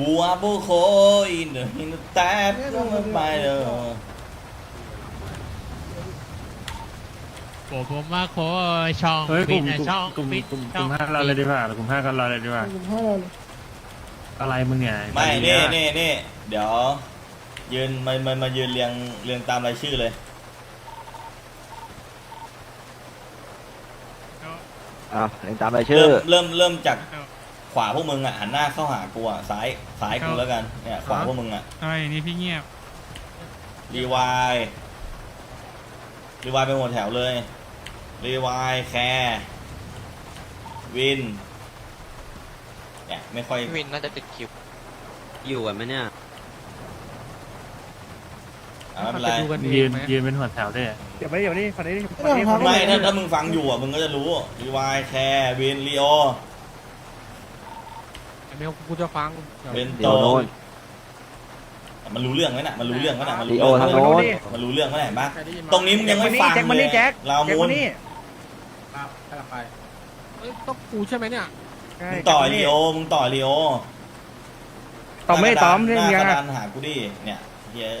วัวบุโคอินเดอินแต่ก็ไม่ไปเลยโอ้ผมว่าโคช่องเฮ้ยกปิลุ่ดมนะกลุ่มช่องกลุ่มปิดกลุ่มกช่อลุ่งมห้าเราเลยดีกว่า กลุ่มห้ากันเราเลยดีกว่า ผมให้เราเลยอะไรมึงเนี่ยไม่ตอนี่นี่นี่เดี๋ยว ยืนมามามายืนเรียงเรียงตามรายชื่อเลย อะเรียงตามรายชื่เริ่อมเริ่มเริ่มจาก ขวาพวกมึงอะหันหน้าเข้าหากูอะซ้ายซ้ายกูแล้วกันเนี่ยขวาพวกมึงอะทำไมอย่างนี้พี่เงียบรีวายรีวายไปหมดแถวเลยรีวายแคร์วินเนี่ยไม่ค่อยวินน่าจะติดคิวอยู่กันไหมเนี่ยอะไม่เป็นไรดูกันเอยืงนไหมยืนเป็นหัวแถวด้วยเดี๋ยวไปเดี๋ยวนี้ฝั่งนี้ไม่ต้องครับไม่ถ้าถ้ามึงฟังอยู่อะมึงก็จะรู้รีวายแคร์วินลีโอ เมลกูจะฟังเบนเดี๋โตยวโน่น มันรู้เรื่องไหมน่ะมันรู้เรื่องไหมน่ะมันรู้ลีโอเรื่องไหมทางโน้นมันรู้เรื่องไหมน่ะเห็นปะตรงนี้มึงยังไม่ฟังแจ็คมาเลนี่ยแจ็คเราแจ็คมูมานนี่เอ้ยต้องกูใช่ไหมเนี่ยมึงต่อลีโอมึงต่อลีโอต่อไม่ตอมเรื่องน้ายังกระอะดานหากูดิเนี่ยเย้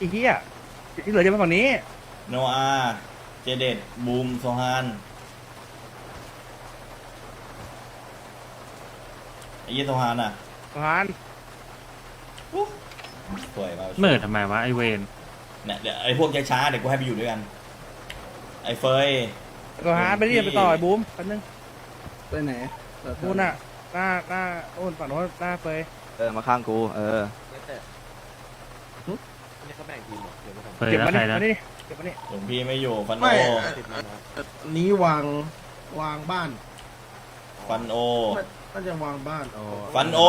อีกที่อะที่เหลือจะเป็นฝั่งนี้โนอาเจเดตบูมโซฮานไอ้ ยี่โซฮานอะสะพานสวยมาเมื่อทำไมวะไอเวนเนี่ยเดี๋ยวไอ้พวกช้าๆเดี๋ยวกูให้ไปอยู่ด้วยกัน ไอ้เฟยสะพานไปนี่ไปต่อไอ้บูมแป๊บนึงไปไหนบูนอะหน้าหน้าโอ้นฝั่งโน้นหน้าเฟยเออมาข้างกู เออเปิดเก็บแล้วมาใครนี่นะมานี่เก็บมานี่หลวงพี่ไม่อยู่ฟันโอ ไม่ นี้วางวางบ้าน ฟันโอ น่าจะวางบ้านอ๋อฟันโอ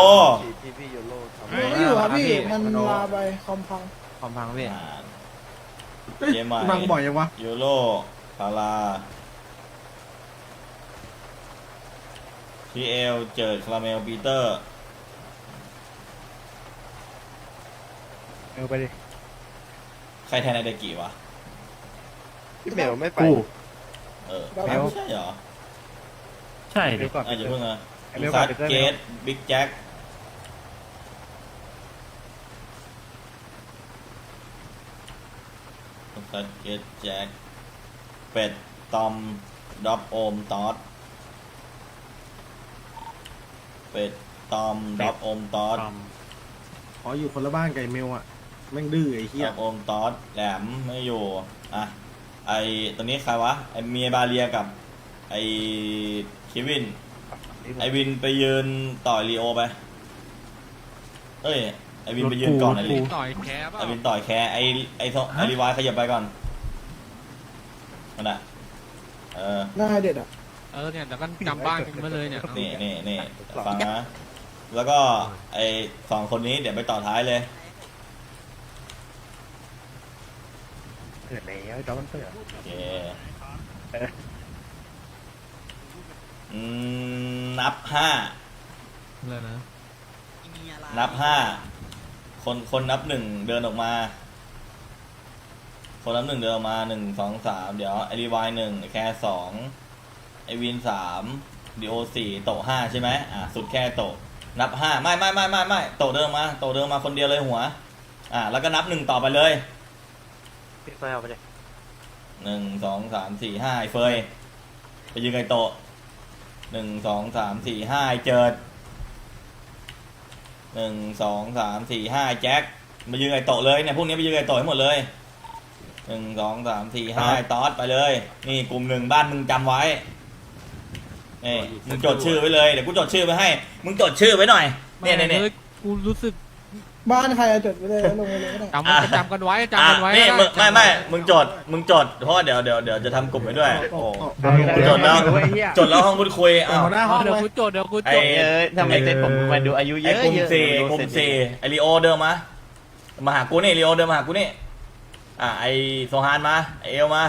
ไม่อยู่ครับพี่ มันลาไปคอมพังความพังพี่อ่า เอ้ยเจมใหม่วางบ่อยยังวะยูโรพาราทีเอล เจิดคาราเมล ปีเตอร์ เออไปดิใครแทนไอเดกิวะ พี่เมลไม่ไป กูเออได้ไม่ใช่เหรอใช่ดิเดี๋ยวก่อนอะอย่าเพิ่งนะ ไอ้ลูเมลก่อคันสเดี๋ยวเกตบิ๊กแจ็คลูคัสเกตแจ็คเป็ดตอมด็อบโอมตอดเป็ดตอมด็อบโอมตอดตอมอ๋ออยู่คนละบ้านกับไอ้เมลอะแม่งดื้อไอ้เหี้ยด็อบโอมตอดแหลมไม่อยู่อะไอตัวนี้ใครวะไอเมียบาเลียกับไอเควิน ไอวินไปยืนต่อยลีโอไป เอ้ย ไอวินไปยืนก่อนไอลีต่อยแคบไอวินต่อยแคร์ไอไอโซไอรีวายขยับไปก่อนนั่นน่ะเออหน้าเด็ดอะ เออเนี่ยเดี๋ยวก็จำบ้านกันมาเลยเนี่ยนี่นี่นี่ฟังนะ แล้วก็ไอสองคนนี้เดี๋ยวไปต่อท้ายเลยเปิดแล้วไอ้จอมันเปิดโอเค อืมนับห้าเลยนะ นับห้า คนคนนับหนึ่งเดินออกมา คนนับหนึ่งเดินออกมาหนึ่งสองสามเดี๋ยวไอรีวายหนึ่งแค่สองไอวินสามดีโอสี่โตะห้าใช่ไหมอะสุดแค่โตะนับห้าไม่ไม่ไม่ไม่ไม่โตะเดินมา โตะเดินมาคนเดียวเลยหัว อะแล้วก็นับหนึ่งต่อไปเลยพี่เฟยเอาไปเลยหนึ่งสองสามสี่ห้าไอเฟยไปยืนไกลโตะ หนึ่งสองสามสี่ห้าเจิดหนึ่งสองสามสี่ห้าแจ็คมายืนไอโตะเลยเนี่ยพวกนี้ไปยืนไอโตะให้หมดเลยหนึ่งสองสามสี่ห้าไอ้ตอสไปเลย นี่กลุ่มหนึ่งบ้านมึงจำไว้นี่มึงจดชื่อไว้เลยเดี๋ยวกูจดชื่อไว้ให้ มึงจดชื่อไว้หน่อยเนี่ยเนี่ยเนี่ยกูรู้สึก บ้านใครอะจดไปเลยลงไปเลยก็ได้จำไว้จำกันไว้จำอะกันไว้นี่ก็มึงด้ไม่ไม่จำมึงจดมึงจดเพราะว่าเดี๋ยวเดี๋ยวเดี๋ยวจะทำกลุ่มไว้ด้วยโอ้โหเอาจดแล้วไอ้เหี้ยจดแล้วห้องพูดคุยเอาอ้าวหัวหน้าห้องเดี๋ยวเลยกูโจทย์เดี๋ยวกูไอ้โจทย์เออทำไมเซ็ตผมมาดูอายุเยไอ้อะกลุ่มเยอะสี่ดูกลุ่มเซ็ตสี่ไอริโอเดินมามาหากูนี่ริโอเดินมาหากูนี่อะไอโซฮานมาไอเอลมา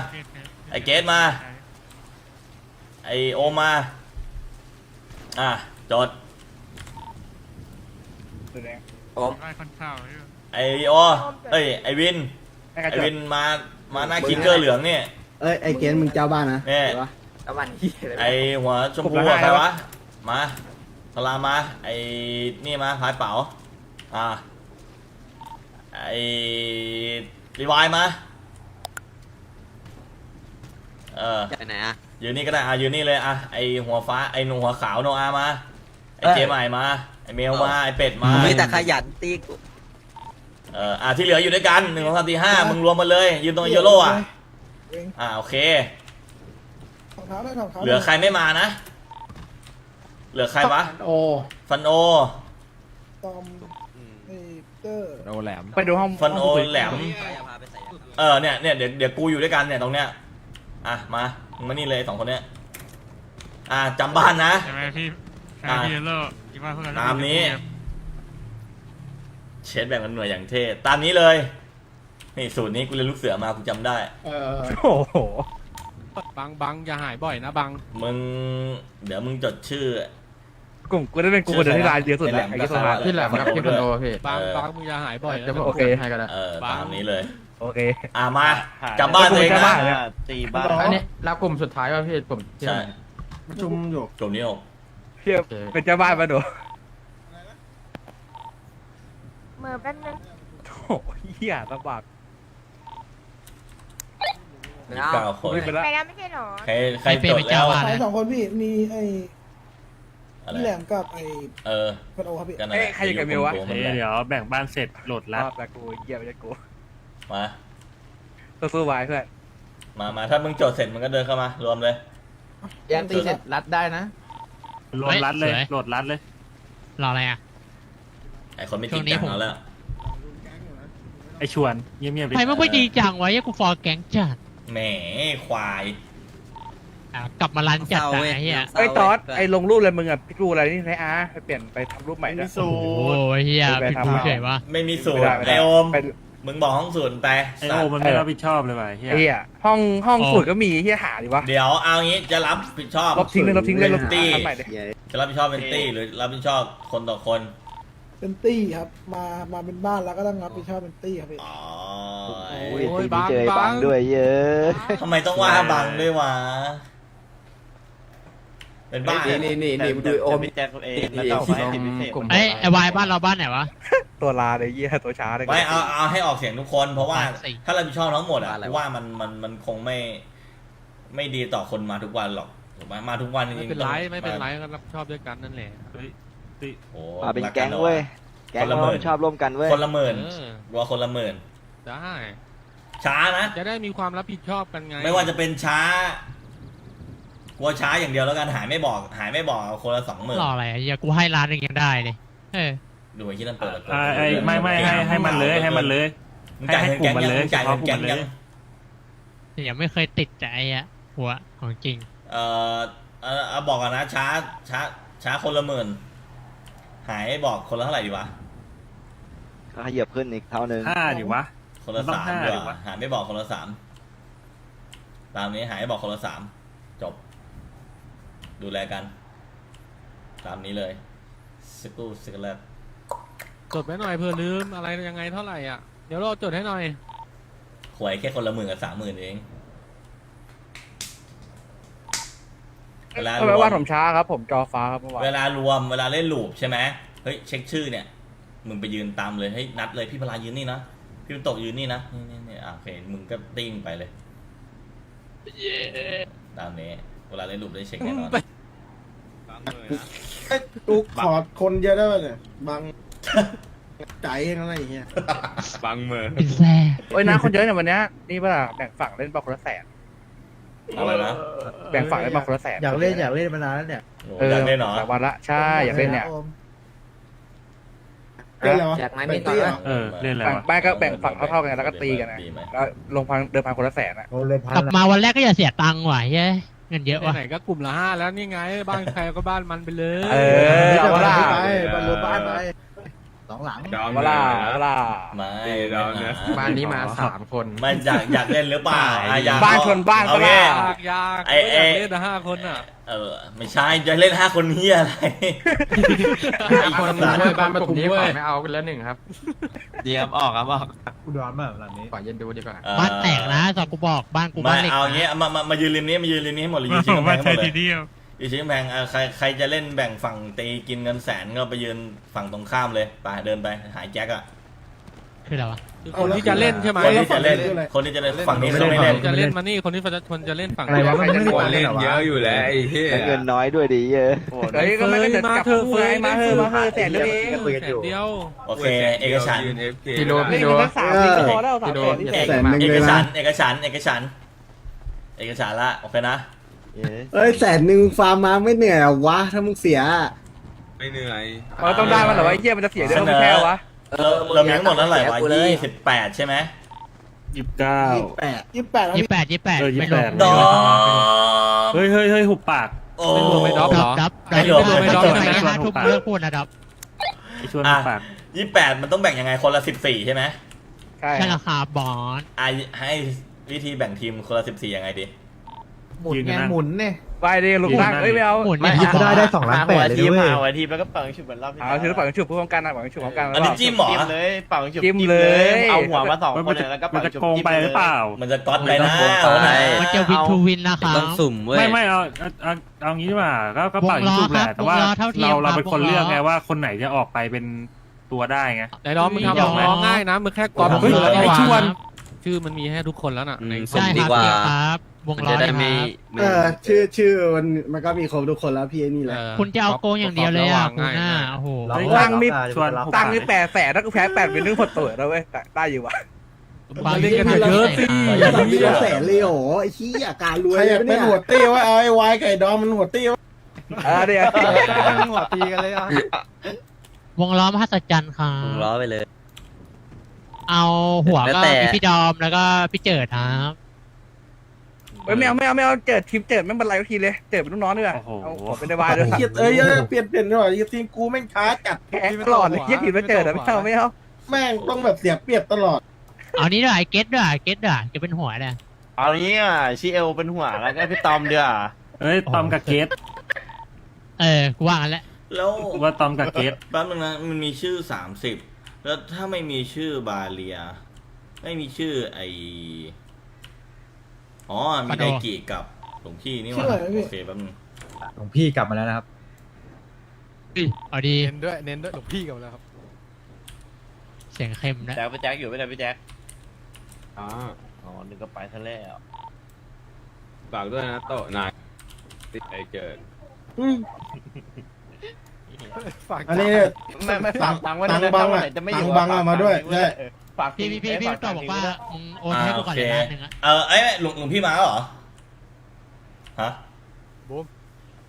ไอเกตมา ไอโอมมา อะจด แสดง ได้คนข้าวอยู่ไอริโอเอ้ยไอวินให้กระไอจกวินมามาหน้าคิงเกอร์เหลืองนี่เอ้ยไอ้เกณฑ์มึงเจ้าบ้านนะเนี่ยตะวันที่ไอหัวชมพูอะใครวะมาสลามมาไอ้นี่มาพายเป๋าอ่าไอ้รีวายมาเออไปไหนอะยืนนี่ก็ได้อะยืนนี่เลยอะไอหัวฟ้าไอหนูหัวขาวโนอามาไอเจใหม่มา ไอเมลมาไอเป็ดมา มีแต่ขยันตีกูเอออะที่เหลืออยู่ด้วยกันหนึ่งสองสามสี่ห้ามึงรวมมาเลยยืนตรงโยโร่อะเองอะโอเค ถองเท้าได้ถองเท้าเหลือใครไม่มานะ เหลือใครวะโอฟันโอ ตอมไอ้เตอร์ โอแหลม ไปดูห้องฟันโอห้งคุยแหลมเออเนี่ยเนี่ยเดี๋ยวเดี๋ยวกูอยู่ด้วยกันเนี่ยตรงเนี้ยอะมามึงมานี่เลยสองคนเนี้ยอะจำบ้านนะ ใช่ไหมพี่ใช่อ่าพี่เลิก คิดว่าเพื่อนตามนี้ เชดแบ่งกันหน่วยอย่างเท่ ตามนี้เลย นี่สูตรนี้กูเรียนลูกเสือมากูจำได้ เออโอ้โหบังบังอย่าหายบ่อยนะบังมึง เดี๋ยวมึงจดชื่อ กลุ่มกูได้เป็นกูคนเดียวที่รายเยอะสุดแล้วไอ้ที่สุดท้ายที่แหลมครับที่คอนโดพี่บังเออบังมึงอย่าหายบ่อยนะจะโอเคให้กันแล้วเออ ตามนี้เลย โอเค อะมาจำบ้านตัวเองจำบ้านะนเนี่ยตีบ้านอันนี้รับกลุ่มสุดท้ายว่าพี่กลุ่มที่ใช่ประชุมอยู่กลุ่มนี้หก เพียบเป็นเจ้าบ้านมาดูมือแป๊บนึงโอ้โหเหี้ยลำบากยี่สิบเก้าคน ไม่เป็นไรไปแล้วไม่ใช่เหรอใครใครจดแล้วใครสองคนพี่มีไอ้อะไรพี่แหลมกับไอ้เออฟันโอครับพี่กันนะเอ้ยใครอยู่กับมิววะอยู่เฮ้ยกับเดี๋ยวแบ่งบ้านเสร็จโหลดรรัดอบแต่กูเหี้ยไม่ใช่กูมา สู้ๆไว้เพื่อน มา มา ถ้ามึงจดเสร็จมึงก็เดินเข้ามารวมเลย แยกตีเสร็จรัดได้นะ โหลดรัดเลยเฮ้ยสวยโหลดรัดเลย รออะไรอะ ไอคนไม่จริงช่วงนี้จังผมเอาแล้ว ไอชวนเงียบๆดิใครไม่ค่อยดีจังวะยังกูฟอร์แก๊งจัดแหมควายอะกลับมารันจัดอะไอ้เหี้ยไอ้ตอสไอ้ลงรูปอะไรมึงอะพี่กูอะไรนี่ไรอาไปเปลี่ยนไปทำรูปใหม่ด้วยโอ้ยเหี้ยไปผิดทำผู้เอาเฉยวะไม่มีสูไม่ตรได้ไม่ไอได้โอมไป มึงบอกห้องสูตรไปไอโอมันไม่รับผิดชอบเลยว่ะเฮีย เฮียห้องห้องสูตรก็มีเฮียหาดิวะเดี๋ยวเอางี้จะรับผิดชอบ ลบทิ้งเลยลบทิ้งเลยลบตี้ทำใหม่ดิจะรับผิดชอบเป็นตี้หรือรับผิดชอบคนต่อคน เป็นตี้ครับ มามาเป็นบ้านแล้วก็ต้องรับผิดชอบเป็นตี้ครับพี่อ๋อโอ้ยบังบังทำไมต้องว่าบังด้วยวะ เป็นบ้านี่นี่นี่นี่ดูโอมพี่แจ็คเองแล้วก็ให้ติดพิเศษไอ้ไอ้วายบ้านเราบ้านไหนวะ ตัวลาเลยเฮียตัวช้าเลยไม่เอาเอาให้ออกเสียงทุกคน เพราะว่าสี่ ถ้ารับผิดชอบทั้งหมดอะว่าอะไรวะกูว่ามันมันมันคงไม่ ไม่ดีต่อคนมาทุกวันหรอกถูกไหมมาทุกวันจริงๆไม่เป็นไรต้องไม่เป็นไรก็รับผิดชอบด้วยกันนั่นแหละเฮ้ยติโอ้มาเป็นรัแก๊งหรอ เว้ย แก๊งคนละหมื่นชอบร่วมกันเว้ย คนละหมื่นเออรัวคนละหมื่นได้ช้านะ จะได้มีความรับผิดชอบกันไงไม่ว่าจะเป็นช้า กลัวช้าอย่างเดียวแล้วกันหายไม่บอก หายไม่บอกเอาคนละสองหมื่นรออะไรอะเหี้ยกูให้ร้านหนึงยังได้เลยเออดูไอ้ที่นั่นเปิดละอ่าไอไม่ไม่ให้ให้มันเลยให้มันเลย มึงจ่ายเงินแก๊งยังมึงจ่ายเงินแก๊งยังยังไม่เคยติดใจอะหัวของจริง เอ่อเอ่อเอาบอกก่อนนะช้าช้าช้าคนละหมื่นหายบอกคนละเท่าไหร่ดีวะก็ขยับขึ้นอีกเท่านึงห้าดิวะ คนละมันต้องสามห้าดีดิกวะว่า หายไม่บอกคนละสามตามนี้หายบอกคนละสามจบ ดูแลกัน ตามนี้เลยสกูสกเลตจดไว้หน่อยเผื่อลืมอะไรยังไงเท่าไหร่อะ เดี๋ยวเราจดให้หน่อย หวยแค่คนละหมื่นกับสามหมื่นเองเวลาทำรไมวว่ามผมช้าครับ ผมจอฟ้าครับเมื่อวานเวลารวมเวลาเล่นลูปใช่ไหมเฮ้ยเช็คชื่อเนี่ยมึงไปยืนตามเลยเฮ้ยนัดเลยพี่พลายืนนี่นะพี่ตกยืนนี่นะนี่นี่นี่อะโอเคมึงก็ติ้งไปเลยตามนี้เวลาเล่นลูปได้เช็คแน่นอน กูขอคนเยอะได้ป่ะเนี่ยบางใจอะไรอย่างเงี้ยบังมือเป็นแซ่โอ้ยนะคนเยอะเนี่ยวันเนี้ยนี่ป่ะแบ่งฝั่งเล่นบอลคนละแสนอะไรนะแบ่งฝั่งเล่นบอลคนละแสนอยากเล่นอยากเล่นมานานแล้วเนี่ยโอ้เอออยากเล่นเหรอหลายวันละใช่อยากเล่นเนี่ยเล่นอะไรวะอยากไหมเป็มีนต่อตี้ไหมเหรอเออเล่นอะไรแบ่งวะบ้านก็แบ่งฝั่งเท่าๆกันแล้วก็ตีกันนะดีไหมแล้วลงพันเดิมพันคนละแสนอะโอ้เลยพันกลับมาวันแรกก็อย่าเสียตังค์ว่ะเฮ้ย เงินเยอะว่ะ ไหนๆก็กลุ่มละห้าแล้วนี่ไง บ้านใครก็บ้านมันไปเลย เออเอาไปละ ไปบรรลุบ้านไป สองหลังเอาละเอาละไม่ดาวเนี่ยบ้านนี้มาสามคนไม่อยากอยากเล่นหรือเปล่าอะอยากบ้านชนบ้านเอาก็งี้ล่ะอยากอยากไอ้อยากไอ้เล่นนะห้าคนอะ เออ ไม่ใช่จะเล่นห้าคนเฮียอะไรอีกคนนึงช่วยบ้านปฐมนี้ก่อนไม่เอากันแล้วหนึ่งครับเดียมออกครับออกกูร้อนมากหลังนี้ขอเย็นดูดีกว่าเอ่อบ้านแตกนะสอบกูบอกบ้านกูบ้าไม่นเหล็กเอานะงี้มามามายืนริมนี้มายืนริมนี้ให้หมดเลยยืนชิงกำแพมางให้หใช้มดเลทีย เดียวอีชิ้นแพงอะใครใครจะเล่นแบ่งฝั่งตีกินเงินแสนก็ไปยืนฝั่งตรงข้ามเลยไปเดินไปหายแจ็คอะคืออะไรวะ คือคนที่จะเล่นใช่ไหมคนที่จะเล่นคนที่จะเล่นฝั่งนี้เขาไม่เล่น จะเล่นมานี่คนที่จะคนจะเล่นฝั่งอะไรวะมันไม่ได้เล่นเยอะอยู่แล้วไอ้เหี้ยเงินน้อยด้วยดีเยอะเฮ้ยก็ไม่ได้มาเธอะเฟยมาเธอะมาเธอะแสนเดียวเองแสนเดียวโอเคเอกฉันท์พี่โดพี่โดสามสิบพอแล้วสามพี่โดแสนอย่านี่เตะแสนมากเอกฉันท์เอกฉันท์เอกฉันท์เอกฉันท์ละโอเคนะ เอ้ยแสนหนึ่งฟาร์มมาไม่เหนื่อยเหรอวะ ถ้ามึงเสียไม่เหนื่อยมันต้องได้มันเหรอวะไอ้เหี้ยมันจะเสียเดือนไม่แค่วะเราเรามีทั้งหมดเท่าไหร่วะยี่สิบแปดใช่ไหมยี่สิบเก้า ยี่สิบแปดยี่สิบแปดแล้วยี่แปดยี่แปดเออไม่ยี่รแปวมดดอเฮ้ยเฮ้ยเฮ้ยหุบปาก โอ้ ไม่รวมไม่ดอปเหรอดับไม่รวมไม่รวมไม่ไม่รวม ห้าทุ่มเลิกพูดนะดับไอ้ชวนหุบปาก ยี่แปดมันต้องแบ่งยังไงคนละสิบสี่ใช่ไหมใช่ใช่ราคาบอลไอะให้วิธีแบ่งทีมคนละสิบสี่ยังไงดี หมุนไงหมุนไปดิลูกตั้งเอ้ยไม่เอาหมุนไม่เนี่ยได้ได้สองล้านแปดเลยด้วยหัวทีมแล้วก็เป่าฉุบเหมือนรอบที่เอาถือเป่าฉุบพร้อมกันนะเป่าฉุบพร้อมกันอันนี้จิ้มเหรอจิ้มเลยเป่าฉุบจิ้มเลย เอาหัวมาสองมันคนจะแล้วก็มันเป่าจะฉุบโกงไปหรือเปล่า มันจะก๊อตไปนะมันจะวินทูวินนะครับต้องสุ่มเว้ย ไม่ไม่เอาเอาเอาเอางี้ดีกว่าก็ก็เป่าวงล้อจุบแหละครับแต่ว่าวงล้อเท่าเทียมเราเราครับเป็นคนวงล้อ เลือกไงว่าคนไหนจะออกไปเป็นตัวได้ไงไอ้น้องมึงทำยอมไหมน้องง่ายนะมึงแค่กรอบเฮ้ยมือแล้วก็ไอ้วางชวนนะชื่อมันมีให้ทุกคนแล้วน่ะอืม ในสุ่ม ใช่ดีครับกว่าครับ วงมันล้อจะได้นะคไม่รับเออชื่อชื่อมันมันก็มีครบทุกคนแล้วพี่ไอ้นี่แหละเออคุณจะเอาโกงอย่างเดียวเลยอะกรบคุณแล้ววางน่ะง่ายโอ้โหเฮ้ยตั้งนี่ชวนหุบตั้ปางกนี่แปดแสนถ้ากูแพ้แปดเป็นเรื่องผลตัวแล้วเว้ยได้อยู่วะ บางเล่นกันเยอะสิ อย่าทำมีแสนเลยโอ้ไอ้ขี้อาการรวยใครอยากเป็นหัวเตี้ยวะเอาไอ้วายไก่ดอมมันหัวเตี้ยวเออเดี๋ยวหัวตีกันเลยอะวงล้อมหัศจรรย์ครับล้อไปเลย เอาหัวแล้วก็แต่ มีพี่ดอมแล้วก็พี่เจิดครับ เฮ้ยไม่เอาไม่เอาไม่เอาเจิดทีมเจิดไม่เป็นไรทุกทีเลยเจิดเป็นลูกน้องด้วยโอ้โห เอาขอเป็นได้วายด้วยเกียดเอ้ยเอ้ยเปลี่ยนเปลี่ยนหน่อยทีมกูแม่งช้าจัดแพ้ตลอดเลยเยี่ยทีมไม่เจิดอะไม่เอาไม่เอาแม่งต้องแบบเสียเปรียบตลอดเอานี้ด้วยไอ้เก็ตด้วยเก็ตด้วยจะเป็นหัวเนี่ยเอางี้อะชิเอลเป็นหัวแล้วก็พี่ตอมเดือเอ้ยตอมกับเกตเออกูว่างั้นแหละแล้วว่าตอมกับเกตแป๊บนึงนะมันมีชื่อสามสิบแล้วถ้าไม่มีชื่อบาเลีย ไม่มีชื่อไอ อ๋อ มีไดกิกับหลวงพี่นี่หว่าชื่ออะไรนะพี่ โอเคแป๊บนึงหลวงพี่กลับมาแล้วนะครับ เอาดี เน้นด้วยเน้นด้วยหลวงพี่กับแล้วครับ เสียงเข้มนะ แจ็คพี่แจ็คอยู่ไหมเนี่ยพี่แจ็คอ๋ออ๋อนึกก็ไปทะเลอะฝากด้วยนะโตนายติดไอเกิดอันนี้เนี่ยไม่ไม่ฝากตังค์ไว้ตันะงค์บังอะจะไม่อยู่ตังค์บังอะมาด้วยใช่ ฝากพี่พี่พี่พี่ตอบบอกว่ามึงโอนให้กูก่อนเลยล้านหนึ่งอะเออไอยหลวงหลวงพี่มาแล้วเหรอฮะ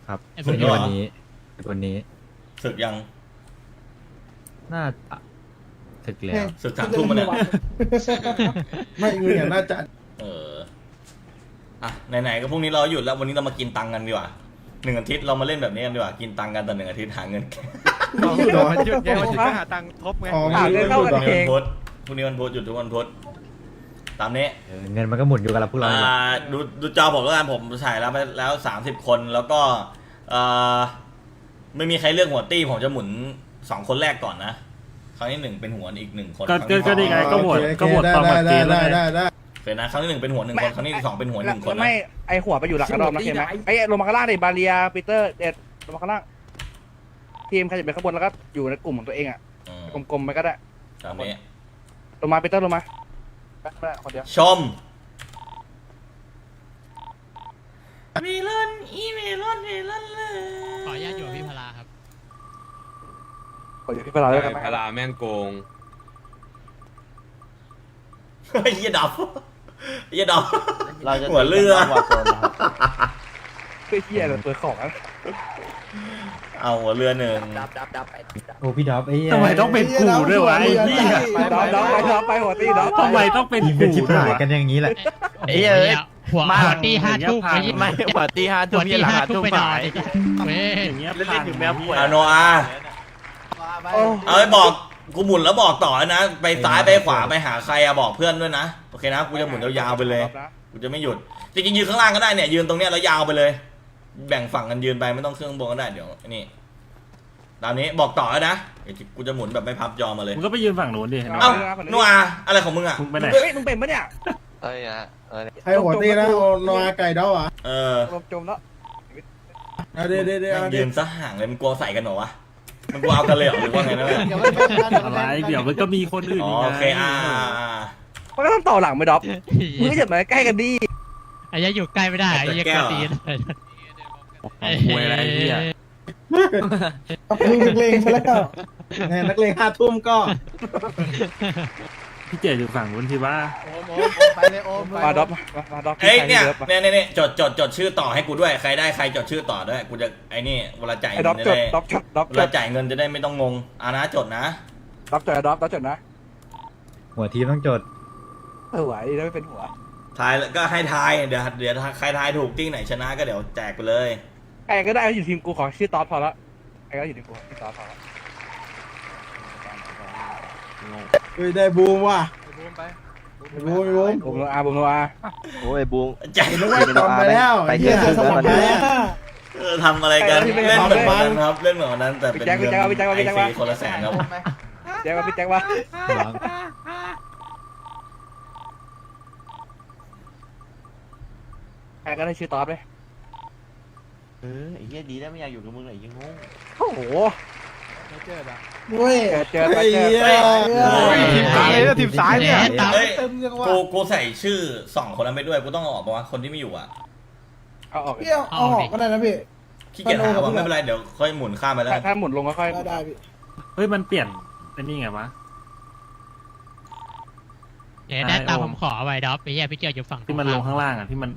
ครับไอ้พวกสุดยนี้อดวันนี้วันนี้ศึกยังน่าจะถึกแล้วศึกสามทุ่มมาเนี่ยไม่เงินน่าจะเอออะไหนๆก็พรุ่งนี้เราหยุดแล้ววันนี้เรามากินตังค์กันดีกว่าหนึ่งอาทิตย์เรามาเล่นแบบนี้กันดีกว่ากินตังค์กันแต่หนึ่งอาทิตย์หาเงินหยุดเหรอมันหยุดไงมันถึงก็หาตังค์ทบไง อ๋ออ่าหยุเรื่ดองเหรเข้าอกันพรุ่งเอนี้งวันพุธ พรุ่งนี้วันพุธหยุดทุกวันพุธตามนี้เออเงินมันก็หมุนอยู่กับเราพวกเราอ่าดูดูจอผมแล้วกันผมถ่ายแล้วไปแล้วสามสิบคนแล้วก็เอ่อไม่มีใครเลือกหัวตี้ผมจะหมุนสองคนแรกก่อนนะ ครั้งที่หนึ่งเป็นหัวอีกหนึ่งคนก็ครั้งก็ที่สก็องดีไงก็โหวตโอเคก็โหวตได้ตอมกับเกได้ตแล้วได้ไงได้ได้เดี๋ยวนะครั้งที่หนึ่งเป็นหัวหนึ่งคนครั้งที่สองเป็นหัวหนึ่งคนแล้วนะ ไม่ไอหัวไปอยู่หลังกระดอมนะเห็นไหมไอลงมาข้างล่างดิบาเลียปีเตอร์เด็ดลงมาข้างล่างทีมใครจะเป็นข้างบนแล้วก็อยู่ในกลุ่มของตัวเองอะอืมกลมๆไปก็ได้ตามนี้ ลงมาปีเตอร์ลงมาแป๊บนึงคนเดียวชม เมลอนอีเมลอนเมลอนเลยขออนุญาตอยู่กับพี่พลาครับคนเดียวพี่เวลาด้วยกันไหมพาราแม่งโกง เฮ้ยเหี้ยดับเหี้ยดับ เราจะหัวเรือหัวโกงนะครับเพื่อเที่ยเลยเปิดของอะ เอาหัวเรือหนึ่งโอ้พี่ดอฟไอ้เหี้ยทำไมต้องเป็นกูด้วยวะไอ้เหี้ยไปดอมดอมไปดอมไปหัวตีดอมทำไมต้องเป็นทีมกูกันชิบด้วยหายวะกันอย่างนี้แหละโอ้โหเนี่ยหัวหัวตีห้าทุ่มอย่างเงี้ยไม่ไม่หัวตีห้าทุ่หัมวยี่ตีหลังห้าหาทุ่มทุ่มไปนอหานยเว้ยอย่างเงี้ยเล่นๆอยู่แมวป่วยอาโนอาเอาไปบอกกูหมุนแล้วบอกต่อนะ ไปซ้ายไปขวาไปหาใครอะบอกเพื่อนด้วยนะโอเคนะกูจะหมุนยาวๆไปเลยกูจะไม่หยุดจริงๆยืนข้างล่างก็ได้เนี่ยยืนตรงเนี้ยแล้วยาวไปเลย แบ่งฝั่งกันยืนไปไม่ต้องเครื่องบนก็ได้เดี๋ยวนี่ตามนี้บอกต่อแล้วนะเดี๋ยวกูจะหมุนแบบไม่พับจอมาเลย มึงก็ไปยืนฝั่งนู้นดิเห็นไหมเอ้าโนอาอะไรของมึงอะมึงไปไหน เฮ้ยมึงเป็นปะเนี่ยเอ้ยฮะเออใครหัวตีนะโอโนอาไก่ดอมอะเออจมจมแล้วเอาเดี๋ยวเดี๋ยวเดี๋ยวเอายืเดี๋ยวนซะห่างเลยมันกลัวใส่กันเหรอวะ มันกลัวเอากันเลยเหรอหรือว่าไงนะแม่อะไรเดี๋ยวมันก็มีคนอื่นอ๋ออีกไงโอเคอ่าอ่าอ่ามันก็ต้องต่อหลังไปดรอปมึงก็อย่ามาใกล้กันดิไอ้ยะอยู่ใกล้ไม่ได้ไอ้ยะกระตีน ของมวยอะไรเนี่ยมึงนักเลงไปแล้วแหมนักเลงห้าทุ่มก็พี่เจดอยู่ฝั่งนู้นที่ว่ามาดรอปมามาดรอปเอ้ยเนี่ยเนี่ยเนี่ยจดจดจดชื่อต่อให้กูด้วยใครได้ใครจดชื่อต่อด้วยกูจะไอ้นี่เวลาจ่ายเงินจะได้ดอปจดดอปเวลาจ่ายเงินจะได้ไม่ต้องงงอานะจดนะดรอปจดดรอปดรอปจดนะ หัวทีมต้องจดเออไหวดีแล้วไม่เป็นหัวทายก็ให้ทายเดี๋ยวเดี๋ยวใครทายถูกที่ไหนชนะก็เดี๋ยวแจกไปเลย ใครก็ได้อยู่ทีมกูขอชื่อตอสพอละใครก็อยู่ทีมกูชื่อตอสพอละเฮ้ยได้บูมว่ะบูมบูมบุมโนอาบุมโนอาโอ้ยบูมแจกเห็นแล้วว่าตอมไปแล้วไปเฮียเที่ยวสมองแล้วแพ้เออทำอะไรกันเล่นเหมือนวันนั้นครับเล่นเหมือนวันนั้นแต่เป็นพี่แจ็คพี่เงินแจ็คพี่แจ็คไอพี่แจ็คซีคนละแสนครับแจ็คว่าพี่แจ็คว่าใครก็ได้ชื่อตอสเลย เออไอ้เหี้ยดีแล้วไม่อยากอยู่กับมึงเลยยังงงโอ้โหเฮ้ยเจอเจอเฮ้ยเจอเหี้ยทีมซ้ายเลยทีมซ้ายเนี่ยเฮ้ยกูกูใส่ชื่อสองคนนั้นไปด้วยกูต้องเอาออกปะวะคนที่ไม่อยู่อะเอาออกพี่เอาเอาออกก็ได้นะพี่ขี้เกียจหาว่าไม่เป็นไรเดี๋ยวค่อยหมุนข้ามไปแล้วถ้าถ้าหมุนลงก็ค่อยได้ได้พี่เฮ้ยมันเปลี่ยนไอ้นี่ไงวะเดี๋ยวได้ตามผมขอไว้ดอปไอ้เหี้ยพี่เกียวอยู่ฝั่งที่มันลงข้างล่างอะที่มัน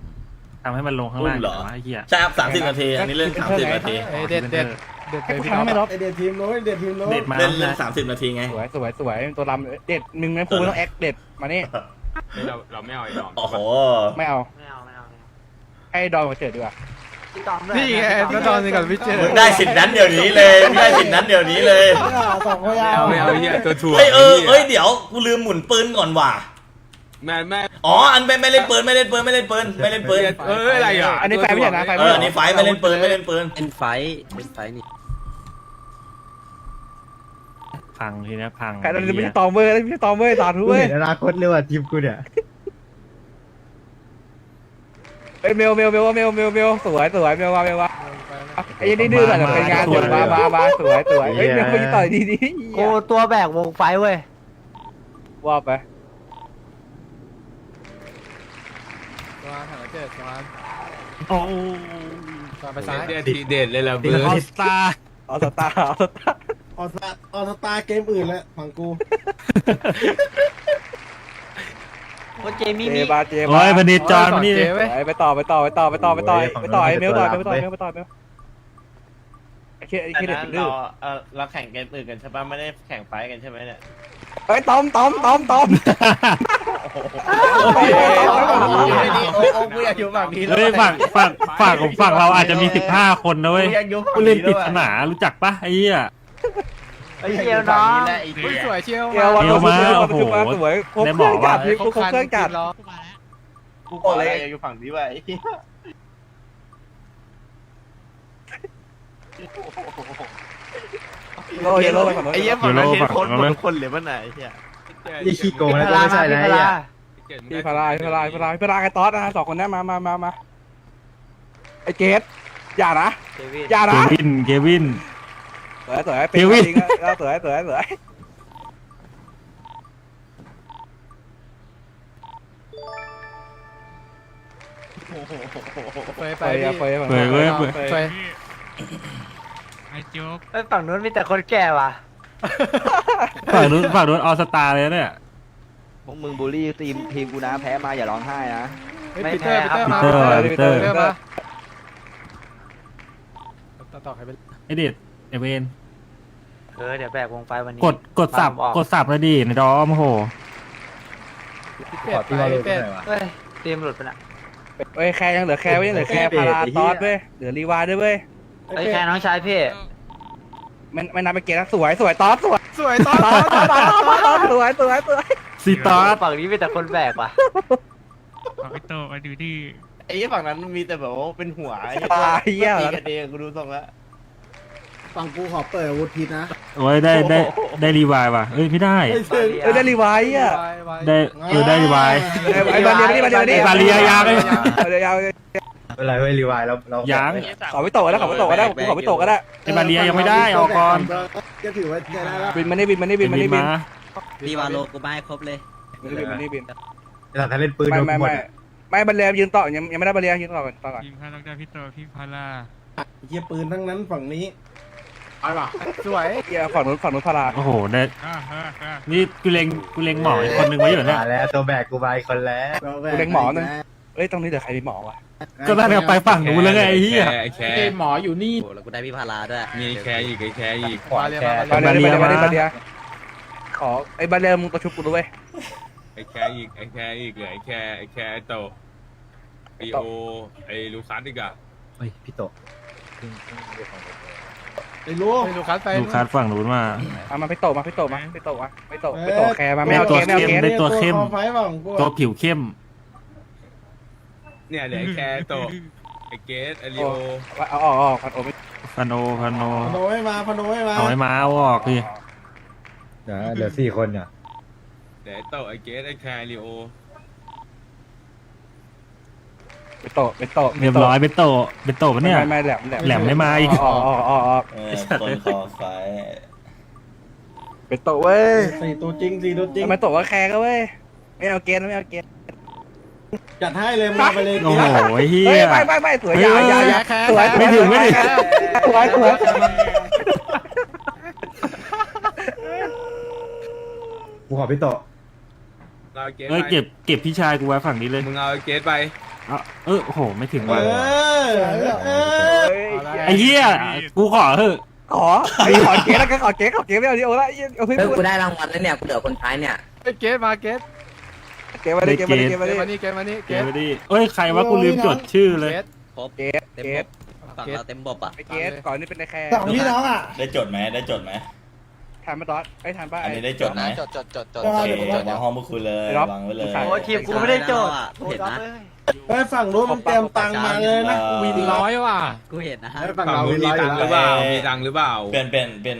ทำให้มันลงข้างล่างแต่ว่าไอ้เหี้ยใช่ครับสามสิบนาที อันนี้เล่นสามสิบนาทีเด็ดเด็ดเด็ดให้ไปกูพี่ทำน้องไม่รบไอเดียทีมโน้นเดียทีมโน้นเด็ดมาเล่นเล่นนะสามสิบนาทีไง สวยสวยสวยตัวลำเด็ดหนึ่งนะครูไม่ต้องแอคเด็ดมานี่เราเราไม่เอาไอ้ดอมโอ้โห ไม่เอาให้ดอนมาเจอดีกว่านี่ไงก็ตอนนี้กับพี่เจอมึงได้สิทธิ์นั้นเดี๋ยวนี้เลยมึงได้สิทธิ์นั้นเดี๋ยวนี้เลย สองพยาไม่เอาไม่เอาไอ้เหี้ยตัวถ่วงเฮ้ยเออเอ้ยเดี๋ยว กูลืมหมุนปืนก่อนว่ะ แม่แม่อ๋อ อันไม่ไม่เล่นปืนไม่เล่นปืนไม่เล่นปืนไม่เล่นปืนเอออะไรอะอันนี้ไฟไม่ใช่นะไฟ เอไม่อใช่อันนี้ไฟไม่เล่นปืนไม่เล่นปืนเป็นไฟเป็นไฟนี่พังทีเนี้ยพังใครเราไม่ใช่ตอมเว้ยไม่ใช่ตอมเว้ยตาทุกูเว้ยเห็นอนาคตเลยว่ะทีมกูเนี่ยเอ้ยเมลเมลเมลเมลเมลเมลสวยสวยเมลว่าเมลว่าไอ้ยันนี่ดื้อหน่อยเป็นงานเดี๋ยวมามามาสวยสวยเอ้ยเมลคุยต่อยดีดีกูตัวแบกวงไฟเว้ยว่าไป ตัวถัง เจ็ดตัวโอ้ตัวไปซ้ายเด็ดทีเด็ดเลยล่ะติเบิดร์ออดสตาเอาสตาร์เอาสตาร์ออสตาออสตาเกมอื่นแล้วฝั่งกูเจมี่เจมีบาเจบาโอ้ยบันดีจอนนี่เจ๊เว้ยไปต่อไปต่อไปต่อไปต่อไปต่อไปต่อเมลต่อไปต่อเมลไปต่อเมลไอ้เคไอ้เคเด็ดดื้อเราแข่งเกมอื่นกันใช่ปะไม่ได้แข่งไฟกันใช่ไหมเนี่ย เอ้ยตอมตอมตอมตอมโอ้กูอยากอยู่ฝั่งนี้เฮ้ยฝั่งฝั่งฝั่งของฝั่งเราอาจจะมีสิบห้าคนนะเว้ยอยากอยู่ฝั่งผู้เล่นปริศนารู้จักปะไอ้เหี้ยไอ้เจียวน้องอุ้ยสวยเชียวเอววันเอวมาขึ้นโอ้โหมาสวยครบได้เคบรื่ออกงจัว่าดพี่กูครบเครื่องจัดกูมาแล้วกูบอกเลยอยากอยู่ฝั่งนี้ไว้ โลเยโลไปฝั่งนู้นไอ้เหี้ยฝั่งนั้นเห็นคนหมดทุกคนเลยป่ะไหนเฮียนี่ขี้โกงแล้วก็ไม่ใช่นะไอ้เนี่ยพี่พาราพี่พาราพี่พาราพี่พาราไอ้ตอสนะสองคนนี้มามามามาไอ้เกดอย่านะอย่าเกนะวินเกวินสวยสวยเกวินจริงแล้วสวยสวยสวยเฟยไปไปพี่ไปเปิดเว้ยเปิดเฟยไอ้จุ๊บฝั่งนู้นมีแต่คนแก่ว่ะ ฝั่งนู้นฝั่งนู้นออสตาเลยเนี่ย พวกมึงบูลลี่ทีมทีมกูนะแพ้มาอย่าร้องไห้นะ เฮ้ยไม่ปีเตอร์แพ้ ปีเตอร์มาปีเตอร์ ปีเตอร์มาต่อต่อใครเป็นไอเด็ดไอเวนเออเดี๋ยวแบกวงไฟวันนี้ กดกดสับกดสับเลยดิในดอมโอ้โหพี่เป็ดไปพี่เป็ดเฮ้ยเตรียมหลุดไปละเอ้ยแคร์ยังเหลือแคร์ไว้ยังเหลือแคร์พาราตอสเว้ยเหลือรีวายด้วยเว้ย เฮ้ยแค่น้องชายพี่ไม่ไม่นับไปเกดนะสวยสวยตอสสวยสวยตอนตอสตอสตอสตอสสวยสวยสวยซีตอสฝั่งนี้มีแต่คนแบกว่ะเอาไปโตมาดูดิไอ้เหี้ยฝั่งนั้นมีแต่แบบว่าเป็นหัวไอ้ตายเหี้ยตีกันเองกูดูทรงแล้วฝั่งกูขอเปิดอาวุธพิษนะโอ้ยได้ได้ได้รีวายว่ะเอ้ยไม่ได้ไอ้ซึ่งเอ้ยได้รีวายอะได้เออได้รีวายไอ้บาเลียไม่ได้บาเลียไม่ได้บาเลียยาเลยบาเลียยา วอะไรเว้ยรีวายเราเรายัง ขอไม่ตกก็ได้ขอไม่ตกก็ได้กูขอไม่ตกก็ได้ไอ้บาเลียยังไม่ได้ออกก่อนก็ถือว่าได้แล้วบินมานี่บินมานี่บินมานี่บินมาพี่วาโลกูมาให้ครบเลยมานี่บินมานี่บินถ้าเล่นปืนไม่โดนไม่หมดไม่ไม่บันเลมยืนต่อยังยังไม่ได้บันเลมยืนต่อก่อนต่อก่อนทีมพารักดาพี่โตพี่พาราเฮียปืนทั้งนั้นฝั่งนี้สวยเกี่ยฝั่งนู้นฝั่งนู้นพาราโอ้โหเนี่ยอ่าฮะอ่านี่กูเล็งกูเล็งหมออีกคนนึงไว้อยู่เนี่ยมาแล้วตัวแบกกูไปคนแล้วกูเล็งหมอหนึ่งเอ้ยตรงนี้เดี๋ยวใครมีหมอวะ ก็น่าจะไปฝั่งนู้นแล้วไงไอ้เหี้ยไอ้แคหมออยู่นี่ โอ้แล้วกูได้พี่พาราด้วยมีแคอีกไอ้แคอีกบาเลมบาเลมบาเลมบาเลมขอไอ้บาเลมมึงตัวชุบกูด้วยไอ้แคอีกไอ้แคอีกเหลือไอ้แคไอ้แคไอ้โตไอโอไอ้ลูคัสอีกอะเฮ้ยพี่โตไอ้รู้ลูกค้าฝั่งนู้นมาเอามาไปโตมาไปโตมาไปโตมาไปโตไปโตแคร์มาไม่เอาเกมไม่เอาเกมได้ตัวเข้มคอไฟฝั่งกูตัวผิวเข้ม เนี่ยเหลือไอ้แคโตไอเกสไอ้ลีโอเอาออกออกพันโอไม่พันโอพันโอพนโให้มาพนโให้มาเอาไว้มาเอาออกดิเหลือสี่คนเนี่ยเหลือไอโตไอเกสไอแคร์ลีโอไปโตไปโตเรียบร้อยเป็นโตะเป็นโตะปะเนี่ย ไม่ไม่แหลมแหลมแหลมไม่มาอีก ออกออกออกออกเออคนคอไฟไปโตเว้ยสี่ตัวจริงสี่ตัวจริงทำไมโตก็แคร์ก็เว้ยไม่เอาเกมไม่เอาเกม จัดให้เลยมาไปเลยโอ้โหไอ้เหี้เฮ้ยยไม่ไม่ไม่สวยอย่าอย่าอย่าสวยไม่ถึงไม่ถึงสวยสวยกูขอพี่โตเอาไอ้เกสเอ้ยไปเก็บเก็บพี่ชายกูไว้ฝั่งนี้เลยมึงเอาไอ้เกสไปเอาเออโอ้โหไม่ถึงเอว่ะอเออไอ้เหี้ยกูขอเถอะขอไอ้ขอเกมแล้วก็ขอเกมขอเกมไม่เอาดิโอ้ละเอาเพื่อนเฮ้ยกูได้รางวัลแล้วเนี่ยกูเหลือคนท้ายเนี่ยเกตมาเกต เกมมาดิเกมมาดิเกมมาดิมานี่เกตมานี่เกเก็บตไว้ดิเอ้ยใครว่ากูลืมจดชื่อเลยครบเกมเต็มเกบมฝั่งเราเต็มบบอะ ไอ้เกมก่อนนี่เป็นไอ้แคร์สองพี่น้องอะได้จดไหมได้จดไหม ทานมาตอสไอ้ทานป้าอันนี้ได้จดไหมจดจดจดจดโอเควางห้องพวกคุณเลยวางไว้เลยโอ้ทีมกูไม่ได้จดกูเห็นนะไปฝั่งนู้นมันเตรียมตังค์มาเลยนะวินร้อยว่ะกูเห็นนะฝั่งฝั่งเรานู้นมีร้อยอตังยู่ค์หแล้รือวเปล่ามีตังค์หรือเปล่า เปลี่ยนเปลี่ยนเปลี่ยน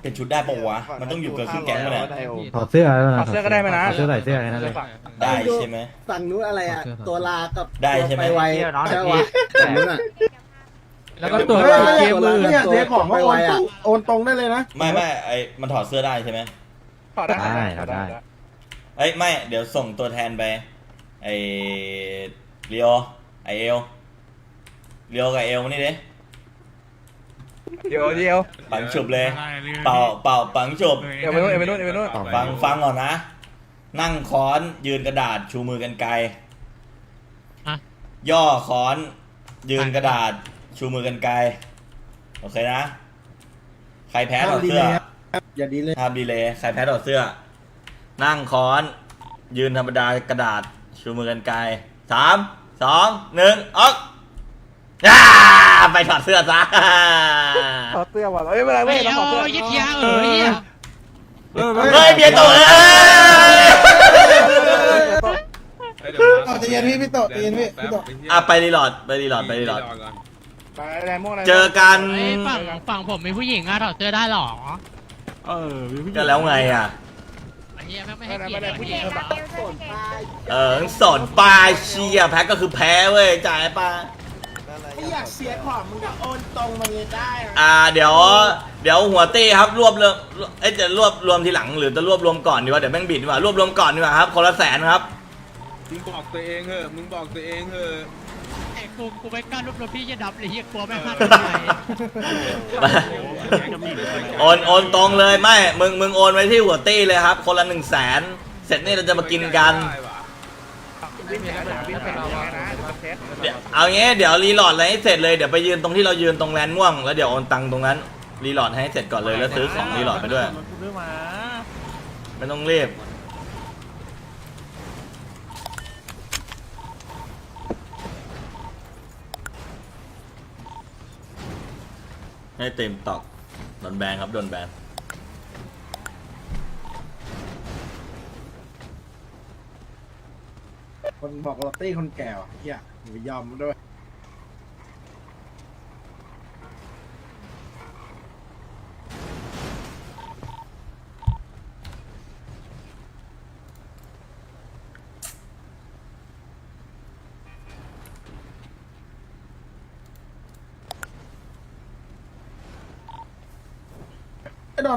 เปลี่ยนชุดได้ปะวะมันต้องอยู่เกินครึ่งแก๊งปะเนี่ยถอดเสื้อแล้วถอดเสื้อก็ได้ไหมนะเสื้อใส่เสื้อแค่นั้นเลย ได้ใช่ไหม ฝั่งนู้นอะไรอะ ตัวลากับได้ใช่ไหมไปไวใช่วะฝั่งนู้นอะ แล้วก็ตัวเฮ้ยเกมมือเนี่ยเสียของมาโอนตู้โอนตรงได้เลยนะ ไม่ไม่ไอมันถอดเสื้อได้ใช่ไหมถอดได้ถอดได้เอ้ยไม่เดี๋ยวส่งตัวแทนไปไอเรียวไอเอลเรียวกับเอลมานี่ดิเดี๋ยวเดี๋ยวปังฉุบเลยได้เลย เป่าเป่าปังฉุบเดี๋ยวไปนู่นเดี๋ยวไปนู่นเดี๋ยวไปนู่นฟังฟังก่อนนะ นั่งค้อนยืนกระดาษชูมือกันไกลอะย่อค้อน ยืนกระดาษ ชูมือกันไกล โอเคนะ ใครแพ้ถอดเสื้ออย่าดีเลยห้ามดีเลยใครแพ้ถอดเสื้อ นั่งค้อน ยืนธรรมดากระดาษ ชูมือกันไกลสามสองหนึ่งออกย่าไปถอดเสื้อซะถอดเสื้อว่ะเอ้ยไม่เป็นไรไม่เว้ยเราเอาถอดเสื้อยึดยาเออเหี้ยเฮ้ยเบียร์ตกเลยเอาใจเย็นพี่พี่โตใจเย็นพี่พี่โตอะไปรีโหลดไปรีโหลดไปรีโหลด ไปแรงม่วงอะไรเจอกันไอ้ยฝั่งฝั่งผมมีผู้หญิงอะถอดเสื้อได้หรอเออมีผู้หญิงก็แล้วไงอะ ไอ้เหี้ยแม่งไม่ให้เกียรติผู้หญิงเก่งเหรนะอเบลเธอเก่งเออสอนปลาเชียร์แพ้ก็คือแพ้เว้ยจ่ายปลาไม่อยากเสียของมึงก็โอนตรงมาเลยได้อ่า เดี๋ยว เดี๋ยวหัวตี้ครับรวบรวมเอ้ยจะรวบรวมทีหลังหรือจะรวบรวมก่อนดีวะเดี๋ยวแม่งบิดดีกว่ารวบรวมก่อนดีกว่าครับคนละแสนครับ มึงบอกตัวเองเหอะมึงบอกตัวเองเหอะไอ้ กูกูไม่กล้ารบรวมพี่จะดับเลยเหี้ยกลัวไม่พลาดใจโอนโอนตรงเลยไม่ มึงมึงโอนไว้ที่หัวตี้เลยครับ คนละหนึ่งแสนเสร็จนี่เราจะมากินกันได้ว่ะวิ่งแข่งวิ่งแข่งยังไงนะเทสเดี๋ยวเอางี้เดี๋ยวรีโหลดอะไรให้เสร็จเลยเดี๋ยวไปยืนตรงที่เรายืนตรงแลนม่วงแล้วเดี๋ยวโอนตังค์ตรงนั้นรีโหลดให้เสร็จก่อนเลยแล้วซื้อของรีโหลดไปด้วย ไม่ต้องรีบ ให้เต็มตอกโดนแบนครับโดนแบนคนบอกลอตตี้คนแก่ว่ะเฮียอย่าไปยอมมันด้วย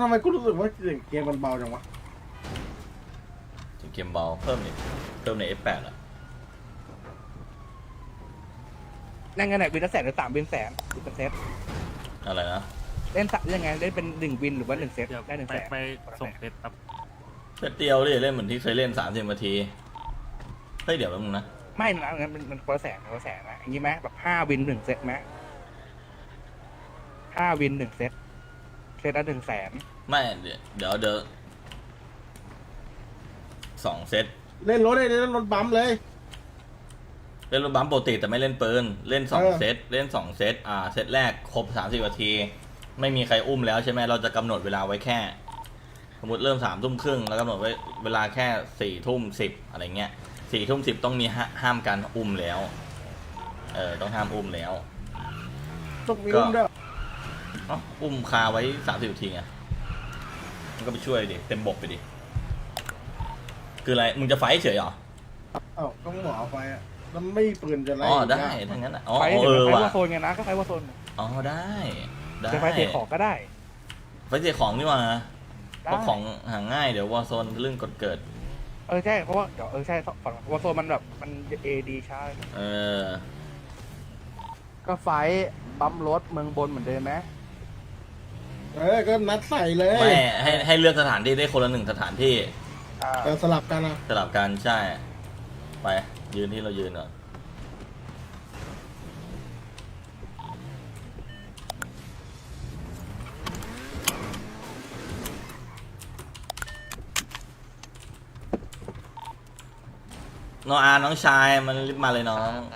ทำไมกูรู้สึกว่าเสียงเกมมันเบาจังวะเกมเบาเพิ่มอีกเพิ่มใน F8 อะนั่นไงเนี่ยวินละแสนหรือสามวินแสนวินเป็นเซตอะไรนะเล่นสักยังไงเล่นเป็นหนึ่งวินหรือว่าหนึ่งเซตได้หนึ่งไปแสนไปส่งเพชรครับเซตเดียวดิเล่นเหมือนที่เคยเล่น30นาทีเฮ้ยเดี๋ยวแป๊บนึงนะไม่นะงั้นมันมันคนละแสนคนละแสนนะอย่างนี้ไหมแบบห้าวินหนึ่งเซตไหมห้าวินหนึ่งเซตเซ ตละหนึ่งแสนไม่เดี๋ยวเดี๋ยวเดี๋ยวสองเซตเล่นรถเลยเล่นรถบัมป์เลย เล่นรถบัมป์ปกติแต่ไม่เล่นปืนเล่นสองเออ เซตเล่นสองเซตอ่าเซตแรกครบสามสิบนาที ไม่มีใครอุ้มแล้วใช่ไหมเราจะกำหนดเวลาไว้แค่ สมมติเริ่มสามทุ่มครึ่งแล้วกำหนดไว้เวลาแค่สี่ทุ่มสิบอะไรเงี้ยสี่ทุ่มสิบต้องมีห้าห้ามการอุ้มแล้ว เออต้องห้ามอุ้มแล้ว ต้องมีอุ้มด้วย เอ้าอุ้มคาไว้สามสิบนาทีไงมันก็ไปช่วยดิ เต็มบกไปดิ คืออะไร มึงจะไฟท์เฉยเหรอ เอ้าต้องหมอไฟอะแล้วไม่มีปืนจะไล่อ๋อ ได้ยากทั้งนั้นอะ อ๋อ ไฟเอเดี๋ยวอไฟว่ะ ว่าโซนไงนะก็ไฟว่าโซนอ๋อ ได้ ได้ จะไฟเทของก็ได้ ไฟเสียของนี่หว่าได้เพราะของหาง่ายเดี๋ยววอร์โซนเรื่องกดเกิด เออใช่เพราะว่าเดี๋ยวเออใช่ฝั่งว่าโซนมันแบบมันเอดีใช่ เออ ก็ไฟปั๊มรถเมืองบนเหมือนเดิมไหม เออก็นัดใส่เลยไม่ให้ให้เลือกสถานที่ได้คนละหนึ่งสถานที่อ่าแต่สลับกันนะสลับกันใช่ ไป ยืนที่เรายืนก่อนน้องอาน้องชายมันรีบมาเลยน้อง ไ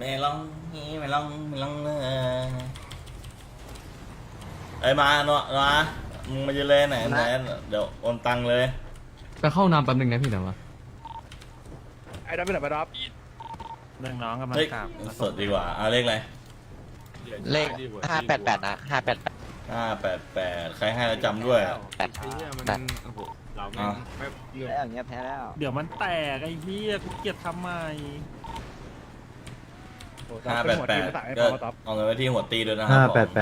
ม่ลองนี่ไม่ลองไม่ลองเลยไอ้ยมาเนาะมามึงมายืนเลยไหนไหนเดี๋ยวโอนตังค์เลยไปเข้าน้ำแป๊บนึงนะพี่เดี๋ยวมาไอ้ดับเป็นแบบดับเรื่องน้องกำลังเฮ้ยกลับสดดีกว่าเอาเลขอะไรเลขห้าแปดแปดนะห้าแปดห้าแปดแปดใครให้เราจำด้วยแปดไอ้เหี้ยมันโอ้โหเราไม่อะไม่เรื่องแล้วอย่างเงี้ยแพ้แล้ว เดี๋ยวมันแตกไอ้เหี้ยกูเกลียดทำไม ห้าแปดแปดหัวทีมภาษาไม่พก็อต๊อปเอาเงินไว้ที่หัวตีด้วยนะครับผม